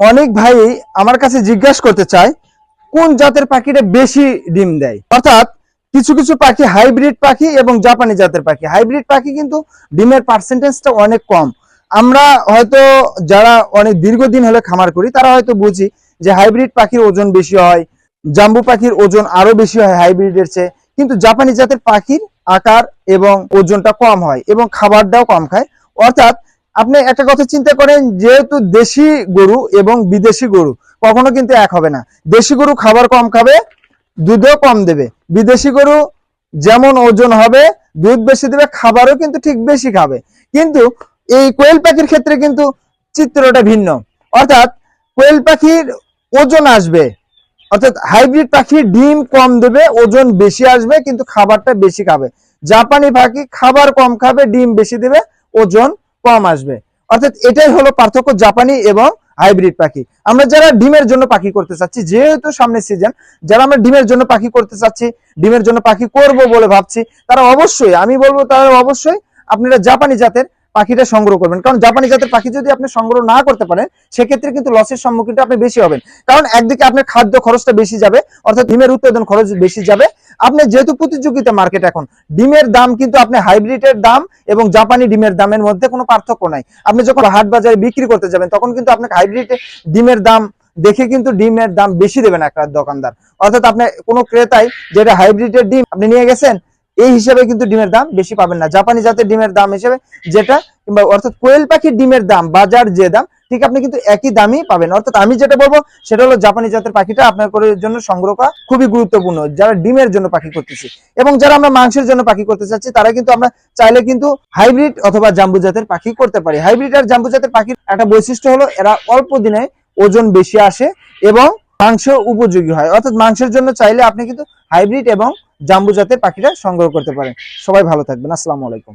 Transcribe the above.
অনেক ভাই আমার কাছে জিজ্ঞাসা করতে চায়, কোন জাতের পাখিটা বেশি ডিম দেয়? অর্থাৎ কিছু কিছু পাখি হাইব্রিড পাখি এবং জাপানি জাতের পাখি। হাইব্রিড পাখি কিন্তু ডিমের পার্সেন্টেজটা অনেক কম। আমরা হয়তো যারা অনেক দীর্ঘদিন হলে খামার করি, তারা হয়তো বুঝি যে হাইব্রিড পাখির ওজন বেশি হয়, জাম্বু পাখির ওজন আরও বেশি হয় হাইব্রিডের চেয়ে, কিন্তু জাপানি জাতের পাখির আকার এবং ওজনটা কম হয় এবং খাবারটাও কম খায়। অর্থাৎ আপনি একটা কথা চিন্তা করেন, যেহেতু দেশি গরু এবং বিদেশি গরু, কখনো কিন্তু এক হবে না। দেশি গরু খাবার কম খাবে, দুধও কম দেবে। বিদেশি গরু যেমন ওজন হবে, দুধ বেশি দেবে, খাবারও কিন্তু ঠিক বেশি খাবে। কিন্তু এই কোয়েল পাখির ক্ষেত্রে কিন্তু চিত্রটা ভিন্ন। অর্থাৎ কোয়েল পাখির ওজন আসবে, অর্থাৎ হাইব্রিড পাখি ডিম কম দেবে, ওজন বেশি আসবে, কিন্তু খাবারটা বেশি খাবে। জাপানি পাখি খাবার কম খাবে, ডিম বেশি দেবে, ওজন কম আসবে। অর্থাৎ এটাই হলো পার্থক্য জাপানি এবং হাইব্রিড পাখি। আমরা যারা ডিমের জন্য পাখি করতে চাচ্ছি, যেহেতু সামনে সিজন যারা আমরা ডিমের জন্য পাখি করতে চাচ্ছি, ডিমের জন্য পাখি করব বলে ভাবছি, তারা অবশ্যই, আমি বলব তারা অবশ্যই, আপনারা জাপানি জাতের পাখিটা সংগ্রহ করবেন। কারণ জাপানি জাতের পাখি যদি আপনি সংগ্রহ না করতে পারেন, সেক্ষেত্রে কিন্তু লসের সম্মুখীনটা আপনি বেশি হবেন। কারণ একদিকে আপনার খাদ্য খরচটা বেশি যাবে, অর্থাৎ ডিমের উৎপাদন খরচ বেশি যাবে। আপনি যেহেতু প্রতিযোগিতা মার্কেট এখন, ডিমের দাম কিন্তু আপনি হাইব্রিডের দাম এবং জাপানি ডিমের দামের মধ্যে কোনো পার্থক্য নাই। আপনি যখন হাট বাজারে বিক্রি করতে যাবেন, তখন কিন্তু আপনাকে হাইব্রিড ডিমের দাম দেখে কিন্তু ডিমের দাম বেশি দেবেন একটা দোকানদার। অর্থাৎ আপনি কোনো ক্রেতাই যেটা হাইব্রিডের ডিম আপনি নিয়ে গেছেন এই হিসেবে কিন্তু ডিমের দাম বেশি পাবেন না। জাপানি জাতের ডিমের দাম হিসেবে যেটা, কিংবা অর্থাৎ কোয়েল পাখির ডিমের দাম, বাজার যে দাম, ঠিক আপনি কিন্তু একই দামই পাবেন। অর্থাৎ আমি যেটা বলব, সেটা হলো জাপানি জাতের পাখিটা আপনার জন্য সংগ্রহ করা খুবই গুরুত্বপূর্ণ, যারা ডিমের জন্য পাখি করতেছি। এবং যারা আমরা মাংসের জন্য পাখি করতে চাচ্ছি, তারা কিন্তু আমরা চাইলে কিন্তু হাইব্রিড অথবা জাম্বু জাতের পাখি করতে পারি। হাইব্রিড আর জাম্বু জাতের পাখির একটা বৈশিষ্ট্য হলো, এরা অল্প দিনে ওজন বেশি আসে এবং মাংস উপযোগী হয়। অর্থাৎ মাংসের জন্য চাইলে আপনি কিন্তু হাইব্রিড এবং জাম্বু জাতের পাখিটা সংগ্রহ করতে পারেন। সবাই ভালো থাকবেন। আসসালামু আলাইকুম।